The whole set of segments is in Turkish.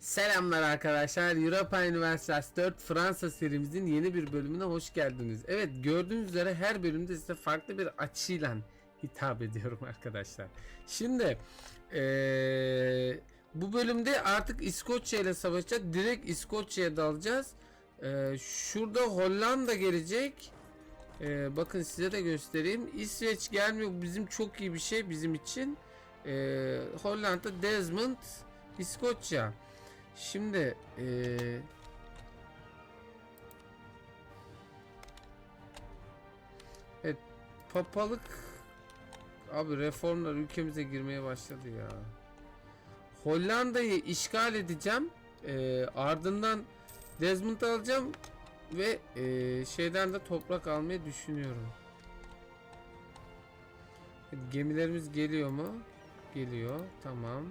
Selamlar arkadaşlar. Europa Üniversitesi 4 Fransa serimizin yeni bir bölümüne hoş geldiniz. Evet gördüğünüz üzere her bölümde size farklı bir açıyla hitap ediyorum arkadaşlar. Şimdi eee, bu bölümde artık İskoçya ile savaşacağız. Direkt İskoçya'ya dalacağız. Eee, şurada Hollanda gelecek. Eee, bakın size de göstereyim. İsveç gelmiyor. Bizim çok iyi bir şey bizim için. Eee, Hollanda, Desmond, İskoçya. Şimdi eee Evet papalık abi reformlar ülkemize girmeye başladı ya. Hollanda'yı işgal edeceğim. Eee, ardından Desmond alacağım ve eee, şeyden de toprak almayı düşünüyorum. Gemilerimiz geliyor mu? Geliyor. Tamam.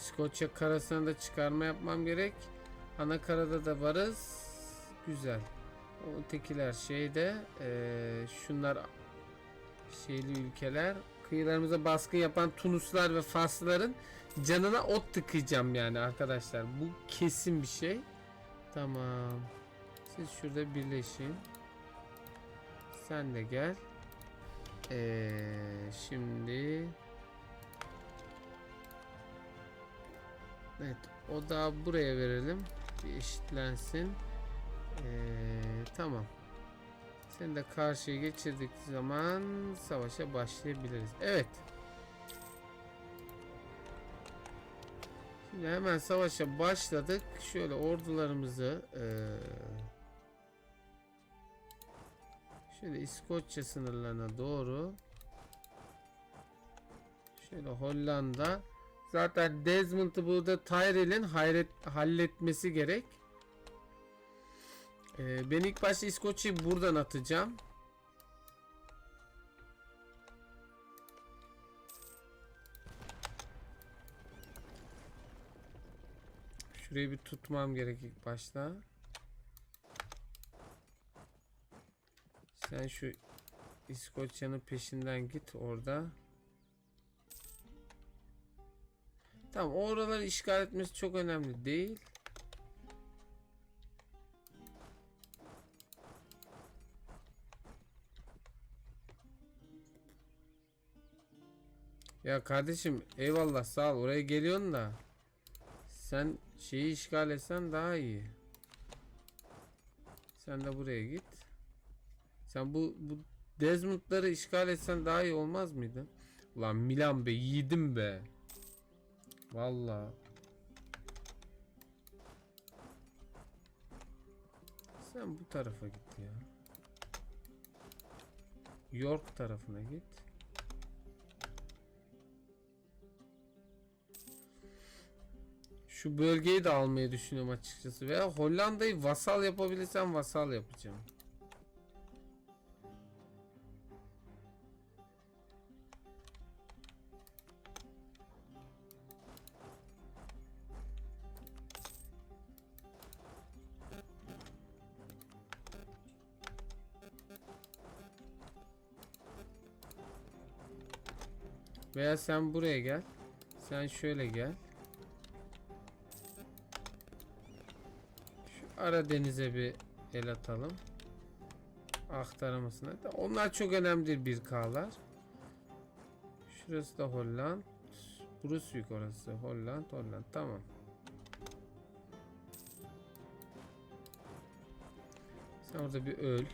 İskoçya karasına da çıkarma yapmam gerek. Ana karada da varız. Güzel. O tekiler şeyde eee, şunlar şeyli ülkeler kıyılarımıza baskın yapan Tunuslar ve Faslıların canına ot tıkayacağım yani arkadaşlar. Bu kesin bir şey. Tamam. Siz şurada birleşin. Sen de gel. Eee, şimdi Evet o da buraya verelim. Bir eşitlensin. Ee, tamam. Seni de karşıya geçirdik zaman savaşa başlayabiliriz. Evet. Şimdi hemen savaşa başladık. Şöyle ordularımızı ee, şöyle İskoçya sınırlarına doğru şöyle Hollanda Zaten Desmond'ı burada Tyrell'in halletmesi gerek. Ee, ben ilk başta İskoçya'yı buradan atacağım. Şurayı bir tutmam gerek ilk başta. Sen şu İskoçya'nın peşinden git orada. Tamam oraları işgal etmesi çok önemli değil. Ya kardeşim eyvallah sağ ol oraya geliyorsun da sen şeyi işgal etsen daha iyi. Sen de buraya git. Sen bu bu Desmond'ları işgal etsen daha iyi olmaz mıydı? Ulan Milan be yiğidim be. Valla. Sen bu tarafa git ya. York tarafına git. Şu bölgeyi de almayı düşünüyorum açıkçası. Veya Hollanda'yı vasal yapabilirsem vasal yapacağım. Veya sen buraya gel. Sen şöyle gel. Şu ara denize bir el atalım. Aktarmasına. Da Onlar çok önemlidir bir K'lar. Şurası da Holland. Brunswick orası. Holland, Holland. Tamam. Sen orada bir öl.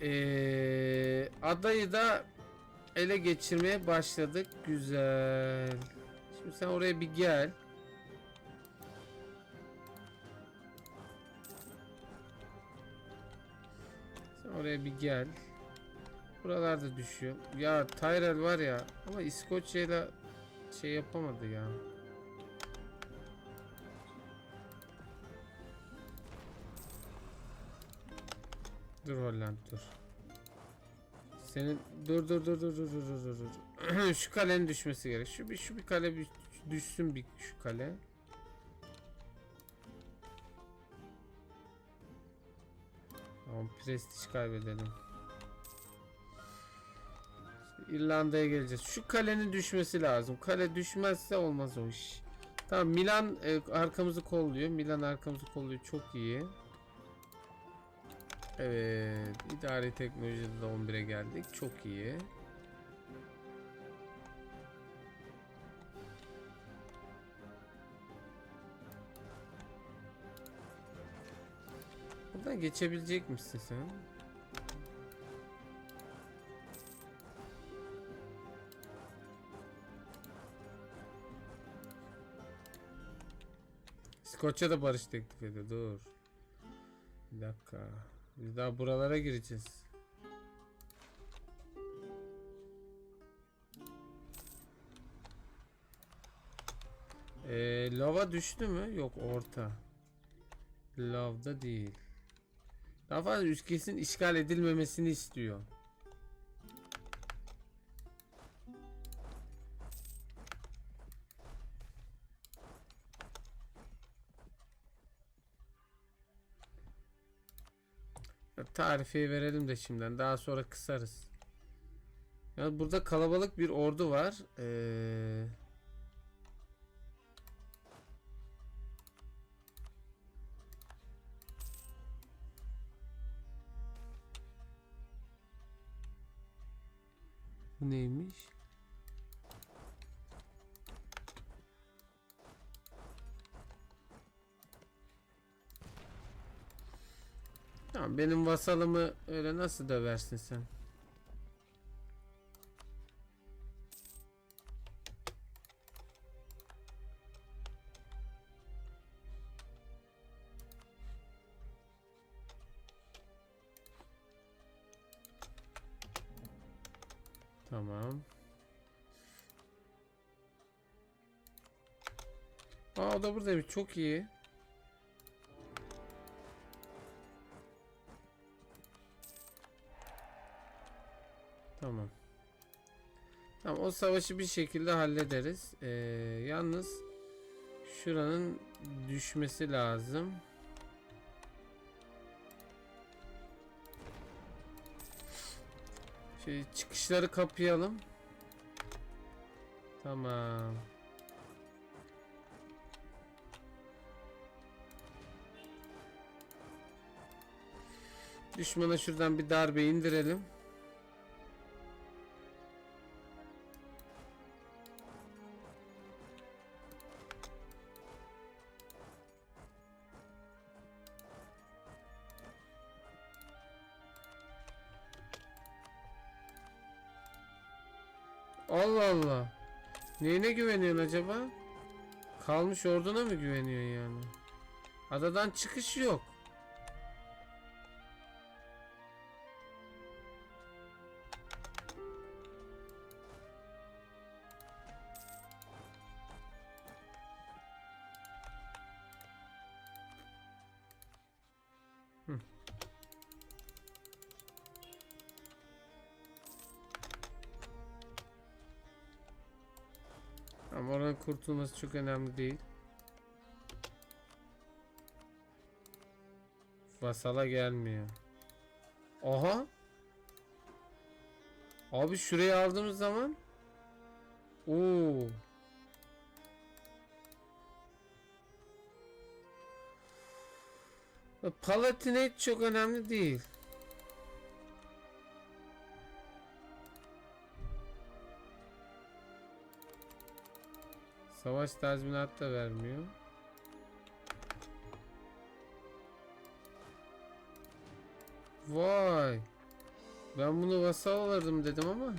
Eee, adayı da ele geçirmeye başladık. Güzel. Şimdi sen oraya bir gel. Sen oraya bir gel. Buralarda düşüyor. Ya Tyrell var ya ama İskoçya'yla şey yapamadı ya. Dur Holland dur. Senin dur dur dur dur dur dur dur dur şu kalenin düşmesi gerek. Şu bir şu bir kale bir düşsün bir şu kale. Tamam prestij kaybedelim. İrlanda'ya geleceğiz. Şu kalenin düşmesi lazım. Kale düşmezse olmaz o iş. Tamam Milan e, arkamızı kolluyor. Milan arkamızı kolluyor. Çok iyi. Evet. idari teknolojide de 11'e geldik. Çok iyi. Buradan geçebilecek misin sen? İskoçya da barış teklif ediyor. Dur. Bir dakika. Biz daha buralara gireceğiz. Ee, lava düştü mü? Yok orta. Lavda değil. Daha fazla ülkesinin işgal edilmemesini istiyor. Tarifi verelim de şimdiden. Daha sonra kısarız. Ya burada kalabalık bir ordu var. Ee... Bu neymiş? Benim vasalımı öyle nasıl döversin sen? Tamam. Aa o da buradaymış. Çok iyi. Tamam. Tamam o savaşı bir şekilde hallederiz. Ee, yalnız şuranın düşmesi lazım. Şey, çıkışları kapayalım. Tamam. Düşmana şuradan bir darbe indirelim. Allah Allah. Neyine güveniyorsun acaba? Kalmış orduna mı güveniyorsun yani? Adadan çıkış yok. Oranın kurtulması çok önemli değil. Vasala gelmiyor. Aha. Abi şurayı aldığımız zaman Oo. Palatinate çok önemli değil. Savaş tazminat da vermiyor. Vay. Ben bunu vasal alırdım dedim ama.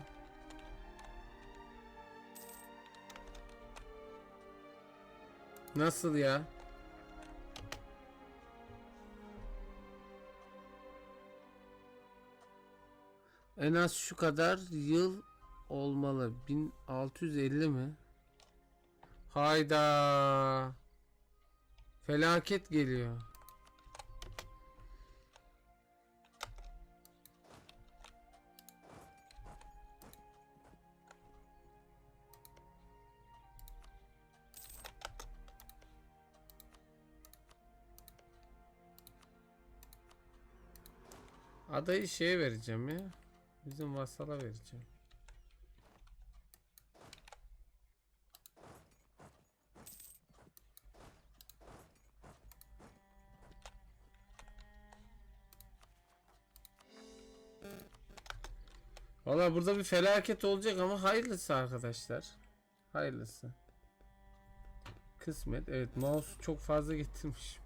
Nasıl ya? En az şu kadar yıl olmalı. 1650 mi? Hayda. Felaket geliyor. Adayı şeye vereceğim ya. Bizim vasala vereceğim. Valla burada bir felaket olacak ama hayırlısı arkadaşlar. Hayırlısı. Kısmet. Evet mouse çok fazla getirmiş.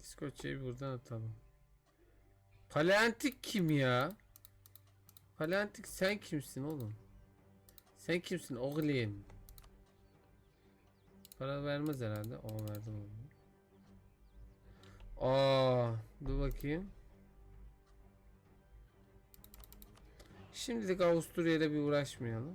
İskoçya'yı buradan atalım. Paleantik kim ya? Paleantik sen kimsin oğlum? Sen kimsin oğlum? Para vermez herhalde. O verdim onu. Aa, dur bakayım. Şimdilik Avusturya ile bir uğraşmayalım.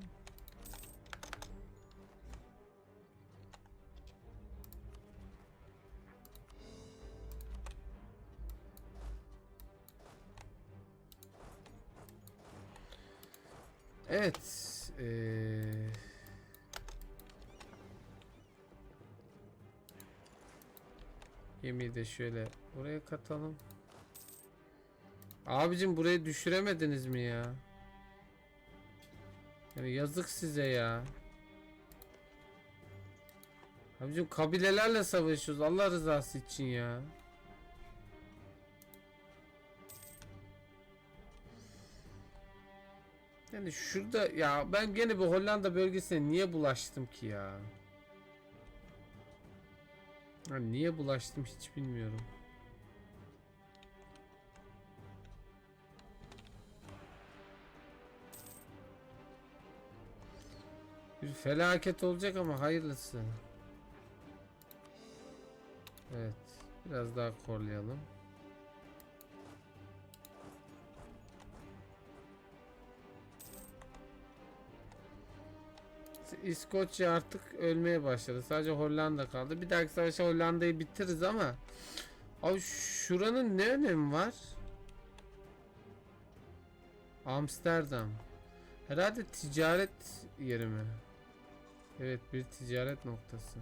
Evet. Eee Gemiyi de şöyle oraya katalım. Abicim burayı düşüremediniz mi ya? Yani yazık size ya. Abicim kabilelerle savaşıyoruz Allah rızası için ya. Yani şurada ya ben gene bu Hollanda bölgesine niye bulaştım ki ya? Ha, niye bulaştım hiç bilmiyorum. Bir felaket olacak ama hayırlısı. Evet. Biraz daha korlayalım. İskoçya artık ölmeye başladı. Sadece Hollanda kaldı. Bir dahaki savaşa Hollanda'yı bitiririz ama Abi şuranın ne önemi var? Amsterdam. Herhalde ticaret yeri mi? Evet bir ticaret noktası.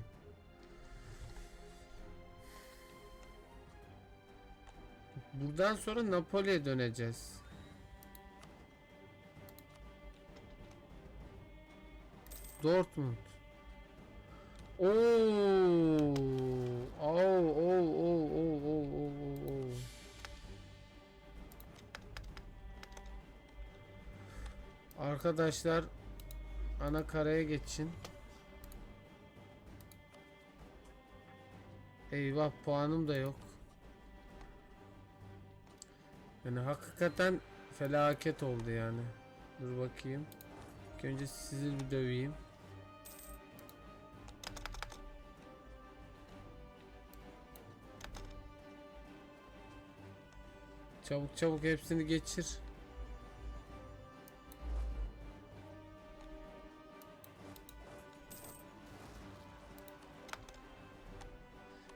Buradan sonra Napoli'ye döneceğiz. Dortmund. Oo. Oo, oo, oo, oo, oo, oo. Arkadaşlar ana karaya geçin. Eyvah puanım da yok. Yani hakikaten felaket oldu yani. Dur bakayım. İlk önce sizi bir döveyim. Çabuk çabuk hepsini geçir.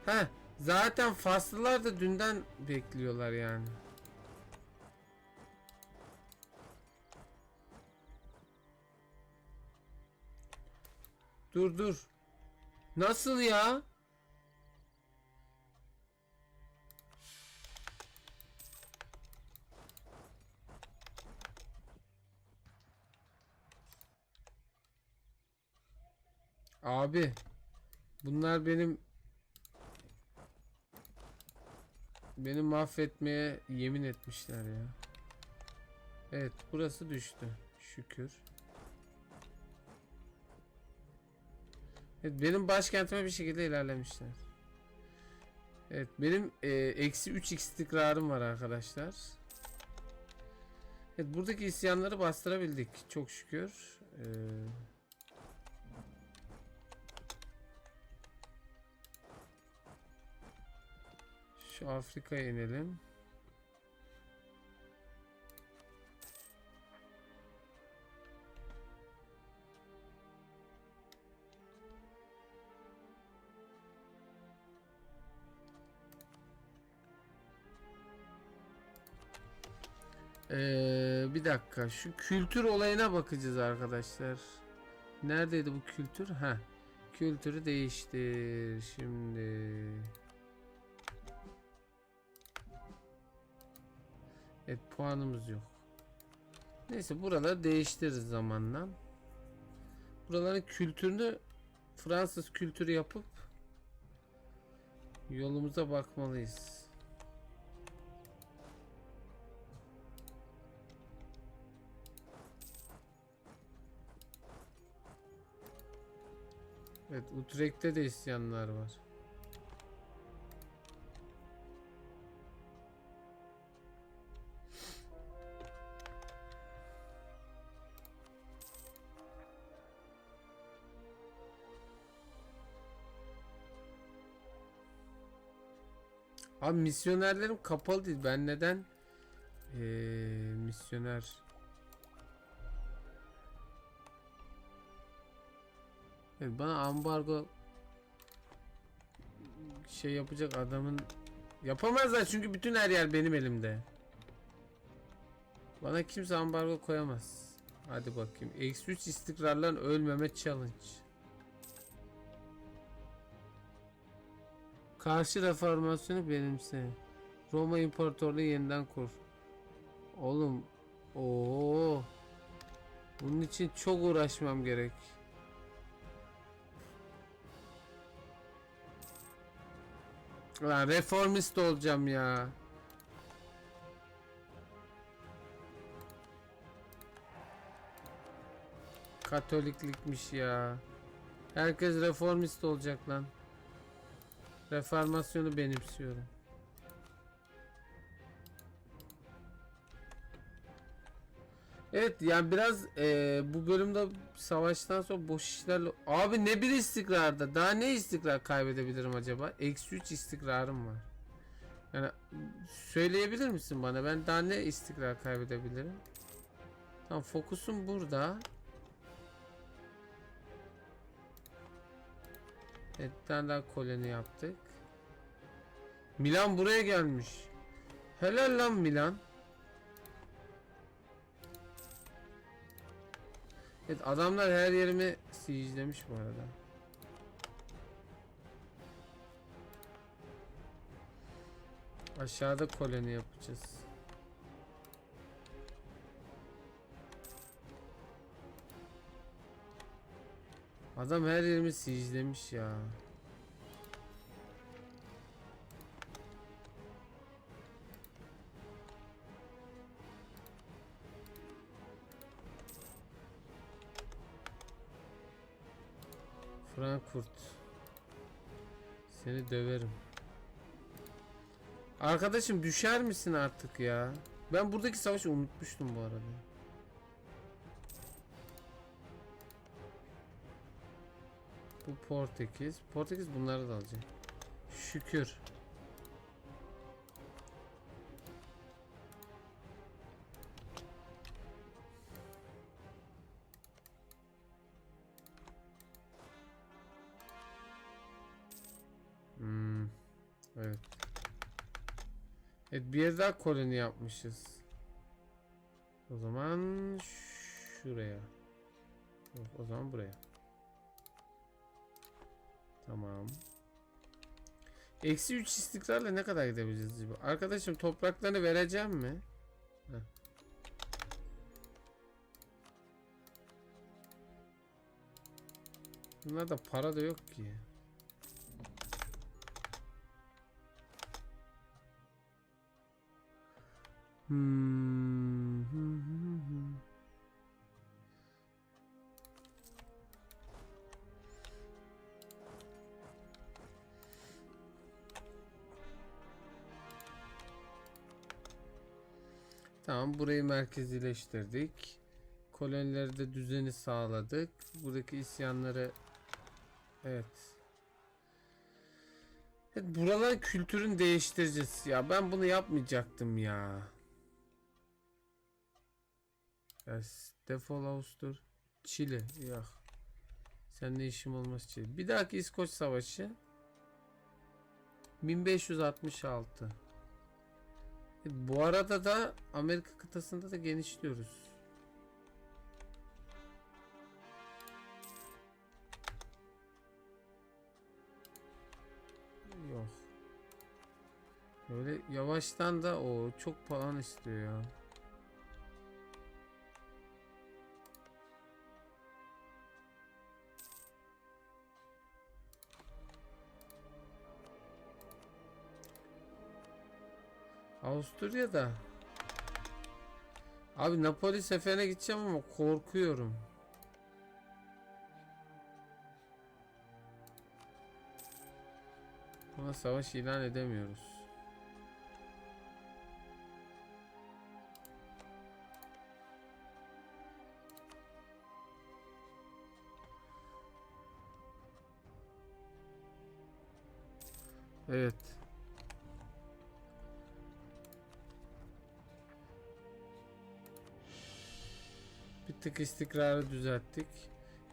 Ha, zaten faslılar da dünden bekliyorlar yani. Dur dur. Nasıl ya? Abi bunlar benim beni mahvetmeye yemin etmişler ya. Evet burası düştü. Şükür. Evet benim başkentime bir şekilde ilerlemişler. Evet benim e, eksi 3 istikrarım var arkadaşlar. Evet buradaki isyanları bastırabildik çok şükür. Ee, Şu Afrika'ya inelim. Ee, bir dakika şu kültür olayına bakacağız arkadaşlar. Neredeydi bu kültür? Ha. Kültürü değiştir. Şimdi. Evet puanımız yok. Neyse buraları değiştiririz zamanla. Buraların kültürünü Fransız kültürü yapıp yolumuza bakmalıyız. Evet, Utrecht'te de isyanlar var. Abi misyonerlerim kapalı değil. Ben neden eee, misyoner Evet, bana ambargo şey yapacak adamın yapamazlar çünkü bütün her yer benim elimde. Bana kimse ambargo koyamaz. Hadi bakayım. Eksi 3 istikrarlan ölmeme challenge. Karşı reformasyonu benimse. Roma İmparatorluğu yeniden kur. Oğlum. Oo. Bunun için çok uğraşmam gerek. Lan reformist olacağım ya. Katoliklikmiş ya. Herkes reformist olacak lan. Reformasyonu benimsiyorum. Evet yani biraz eee, bu bölümde savaştan sonra boş işlerle... Abi ne bir istikrarda? Daha ne istikrar kaybedebilirim acaba? Eksi 3 istikrarım var. Yani söyleyebilir misin bana? Ben daha ne istikrar kaybedebilirim? Tamam fokusum burada. Evet bir tane daha koloni yaptık. Milan buraya gelmiş. Helal lan Milan. Evet adamlar her yerimi siege'lemiş bu arada. Aşağıda koloni yapacağız. Adam her yerimi siege'lemiş ya. Frankfurt. Seni döverim. Arkadaşım düşer misin artık ya? Ben buradaki savaşı unutmuştum bu arada. Bu Portekiz. Portekiz bunları da alacak. Şükür. Hmm, evet. Evet bir yer daha koloni yapmışız. O zaman şuraya. O zaman buraya. Tamam. Eksi 3 istikrarla ne kadar gidebileceğiz acaba? Arkadaşım topraklarını vereceğim mi? Heh. Bunlarda para da yok ki. Hmm. Tamam burayı merkezileştirdik. Kolonilerde düzeni sağladık. Buradaki isyanları evet. Evet buraların kültürünü değiştireceğiz. Ya ben bunu yapmayacaktım ya. Ya defol Avustur. Çile. Yok. Seninle işim olmaz Çile. Bir dahaki İskoç Savaşı 1566. E, bu arada da Amerika kıtasında da genişliyoruz. Yok. Böyle yavaştan da o çok puan istiyor ya. Avusturya'da. Abi Napoli seferine gideceğim ama korkuyorum. Ama savaş ilan edemiyoruz. Evet. Bir tık istikrarı düzelttik.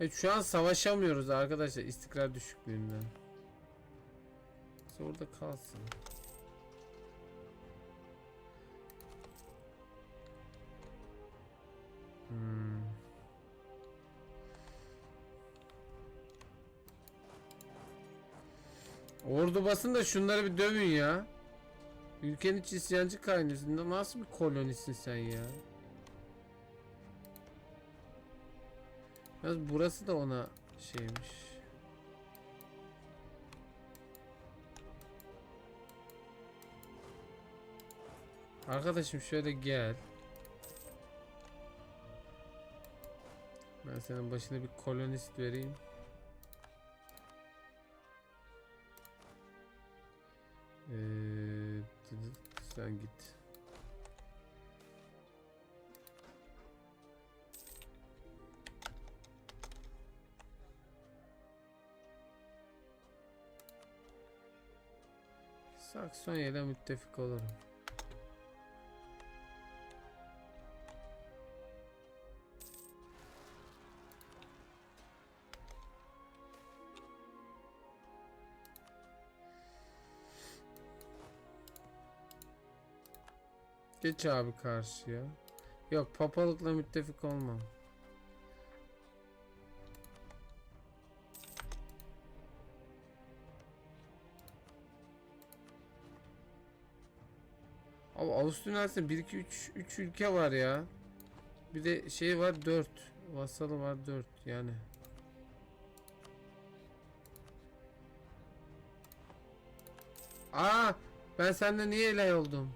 Evet şu an savaşamıyoruz arkadaşlar istikrar düşüklüğünden. Neyse, Orada kalsın. Hmm. Ordu basın da şunları bir dövün ya. Ülkenin iç isyancı kaynıyorsun. Nasıl bir kolonisin sen ya? Yalnız burası da ona şeymiş. Arkadaşım şöyle gel. Ben senin başına bir kolonist vereyim. Ee, sen git. Saksonya ile müttefik olurum. Geç abi karşıya. Yok papalıkla müttefik olmam. Abi Avusturya'da 1 2 3 3 ülke var ya. Bir de şey var 4. Vasalı var 4 yani. Aa ben senden niye elay oldum?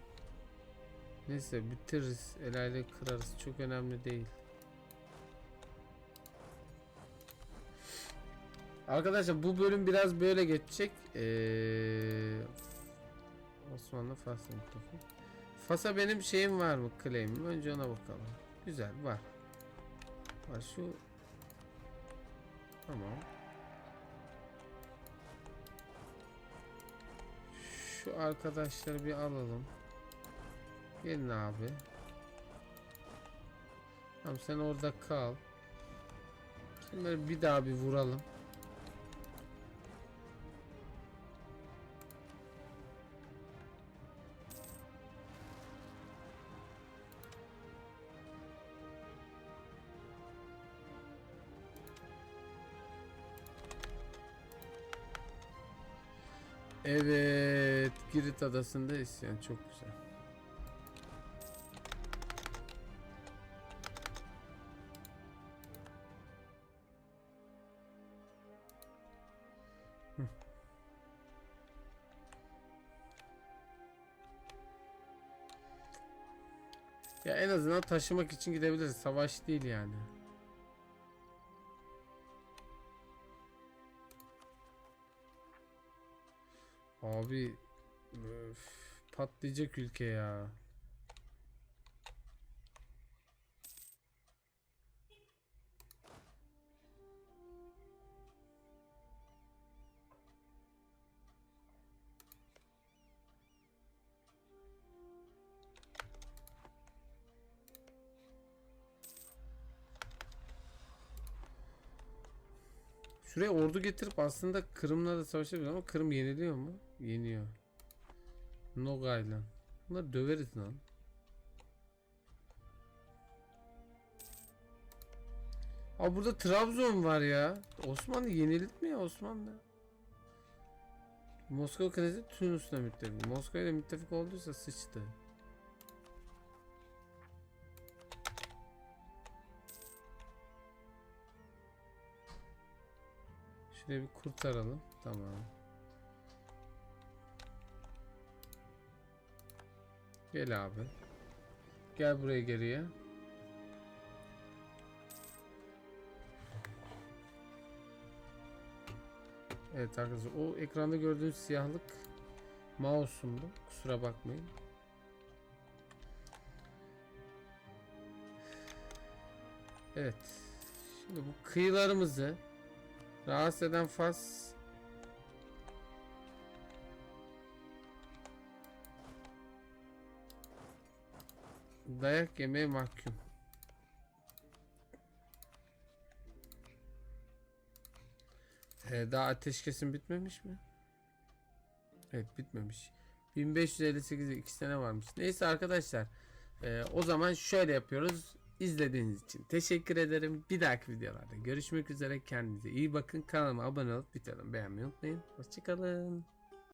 Neyse bitiririz. Elayla kırarız. Çok önemli değil. Arkadaşlar bu bölüm biraz böyle geçecek. Ee, Osmanlı Fas'ın mikrofon. Fas'a benim şeyim var mı? Claim'im. Önce ona bakalım. Güzel var. Var şu. Tamam. Şu arkadaşları bir alalım. Gelin abi. Tamam sen orada kal. Şimdi bir daha bir vuralım. Evet, Girit adasında isyan çok güzel. Ya en azından taşımak için gidebiliriz. Savaş değil yani. Abi öf, patlayacak ülke ya. Şuraya ordu getirip aslında Kırım'la da savaşabilir ama Kırım yeniliyor mu? Yeniyor. Nogayla. Bunları döveriz lan. Aa burada Trabzon var ya. Osmanlı yenildi mi ya Osmanlı? Moskova Kalesi Tunus'la müttefik. Moskova ile müttefik olduysa sıçtı. Şuraya bir kurtaralım. Tamam. Gel abi. Gel buraya geriye. Evet arkadaşlar o ekranda gördüğünüz siyahlık mouse'umdu. Kusura bakmayın. Evet. Şimdi bu kıyılarımızı rahatsız eden fas dayak yemeye mahkum. Ee, daha ateşkesin bitmemiş mi? Evet bitmemiş. 1558'de 2 sene varmış. Neyse arkadaşlar. ee, o zaman şöyle yapıyoruz. İzlediğiniz için teşekkür ederim. Bir dahaki videolarda görüşmek üzere. Kendinize iyi bakın. Kanalıma abone olup bitirelim. Beğenmeyi unutmayın. Hoşçakalın.